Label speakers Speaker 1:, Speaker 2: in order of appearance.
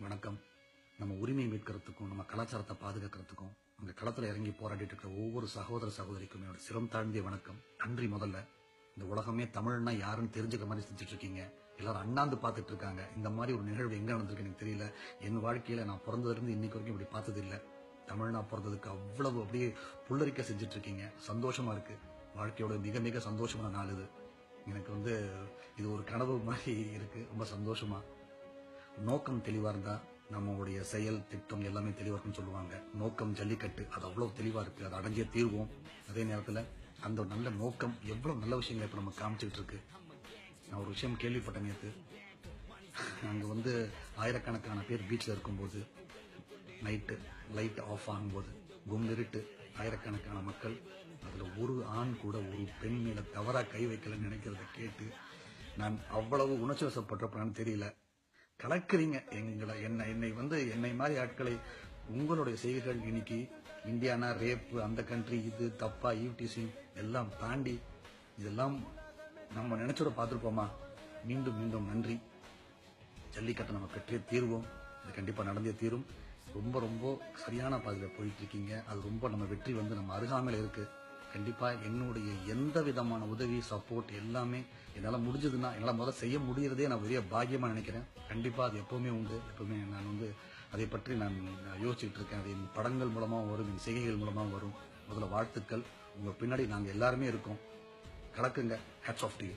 Speaker 1: வணக்கம். நம்ம உரிமை மீட்கிறதுக்கும் நம்ம கலாச்சாரத்தை பாதுகாக்கிறதுக்கும் அங்க களத்துல இறங்கி போராடிட்டு இருக்கிற ஒவ்வொரு சகோதர சகோதரிக்கும் என்னோட சிரம் தாழ்ந்திய வணக்கம். நன்றி முதல்ல. இந்த உலகமே தமிழ்னா யாருன்னு தெரிஞ்சுக்கிற மாதிரி செஞ்சுட்டு இருக்கீங்க. எல்லாரும் அண்ணாந்து பார்த்துட்டு இருக்காங்க. இந்த மாதிரி ஒரு நிகழ்வு எங்க நடந்திருக்கு எனக்கு தெரியல. என் வாழ்க்கையில நான் பிறந்ததுல இருந்து இன்னைக்கு வரைக்கும் இப்படி பார்த்தது இல்ல தமிழ்னா பிறந்ததுக்கு அவ்வளவு அப்படியே புல்லரிக்க செஞ்சுட்டு இருக்கீங்க. சந்தோஷமா இருக்கு. வாழ்க்கையோட மிக மிக சந்தோஷமான நாள் இது. எனக்கு வந்து இது ஒரு கனவு மாதிரி இருக்கு. ரொம்ப சந்தோஷமா. நோக்கம் தெளிவா இருந்தா நம்மளுடைய செயல் திட்டம் எல்லாமே தெளிவா இருக்குன்னு சொல்லுவாங்க. நோக்கம் ஜல்லிக்கட்டு அது அவ்வளவு தெளிவா இருக்கு. அதை அடைஞ்சே தீர்வோம் அதே நேரத்துல அந்த நல்ல நோக்கம் எவ்வளவு நல்ல விஷயங்களை இப்ப நம்ம காமிச்சிட்டு இருக்கு நான் ஒரு விஷயம் கேள்விப்பட்டேன் நேற்று அங்க வந்து ஆயிரக்கணக்கான பேர் பீச்ல இருக்கும்போது நைட்டு லைட் ஆஃப் ஆகும்போது கும்மிருட்டு ஆயிரக்கணக்கான மக்கள் அதுல ஒரு ஆண் கூட ஒரு பெண் மேல தவறா கை வைக்கலன்னு நினைக்கிறத கேட்டு நான் அவ்வளவு உணர்ச்சி வசப்பட்டிருப்பேன்னு தெரியல. கலக்குறீங்க. எங்களை என்ன என்னை வந்து என்னை மாதிரி ஆட்களை உங்களுடைய செய்திகள் இன்னைக்கு இந்தியானா ரேப்பு அந்த கண்ட்ரி இது தப்பா யூடிசிங் எல்லாம் தாண்டி இதெல்லாம் நம்ம நினைச்சோட பார்த்துருப்போமா? மீண்டும் மீண்டும் நன்றி. ஜல்லிக்கட்டை நம்ம பெற்றே தீர்வோம். இது கண்டிப்பா நடந்தே தீரும். ரொம்ப ரொம்ப சரியான பாதையில போயிட்டு இருக்கீங்க. அது ரொம்ப நம்ம வெற்றி வந்து நம்ம அருகாமையில இருக்கு. கண்டிப்பாக என்னுடைய எந்த விதமான உதவி சப்போர்ட் எல்லாமே என்னால் முடிஞ்சதுன்னா என்னால் முதல்ல செய்ய முடியறதே நான் பெரிய பாக்கியமாக நினைக்கிறேன். கண்டிப்பாக அது எப்போவுமே உண்டு. எப்பவுமே நான் வந்து அதை பற்றி நான் யோசிச்சுட்டு இருக்கேன். அது என் படங்கள் மூலமாக வரும் என் செய்கைகள் மூலமாக வரும். முதல்ல வாழ்த்துக்கள். உங்கள் பின்னாடி நாங்கள் எல்லாருமே இருக்கோம். கலக்குங்க. Hats off due